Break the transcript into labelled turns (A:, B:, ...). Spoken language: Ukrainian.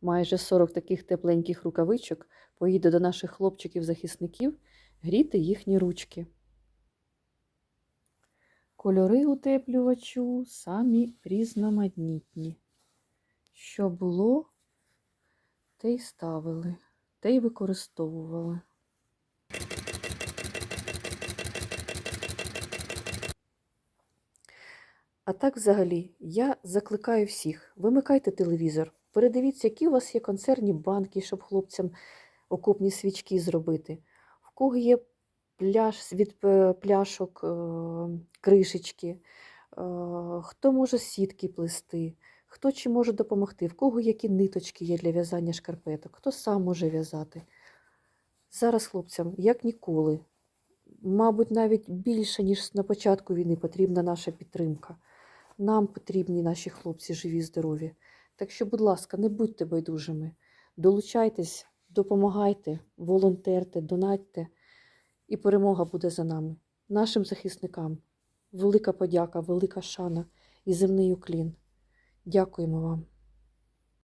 A: майже 40 таких тепленьких рукавичок поїде до наших хлопчиків-захисників гріти їхні ручки. Кольори утеплювачу самі різноманітні. Що було, те й ставили, те й використовували. А так, взагалі, я закликаю всіх: вимикайте телевізор, передивіться, які у вас є консервні банки, щоб хлопцям окопні свічки зробити. В кого є пляж від е, пляшок, е, кришечки, е, хто може сітки плести, хто чи може допомогти, в кого які ниточки є для в'язання шкарпеток, хто сам може в'язати. Зараз хлопцям, як ніколи, мабуть, навіть більше, ніж на початку війни, потрібна наша підтримка. Нам потрібні наші хлопці живі, здорові. Так що, будь ласка, не будьте байдужими. Долучайтесь, допомагайте, волонтерте, донатьте, і перемога буде за нами. Нашим захисникам. Велика подяка, велика шана і земний уклін. Дякуємо вам.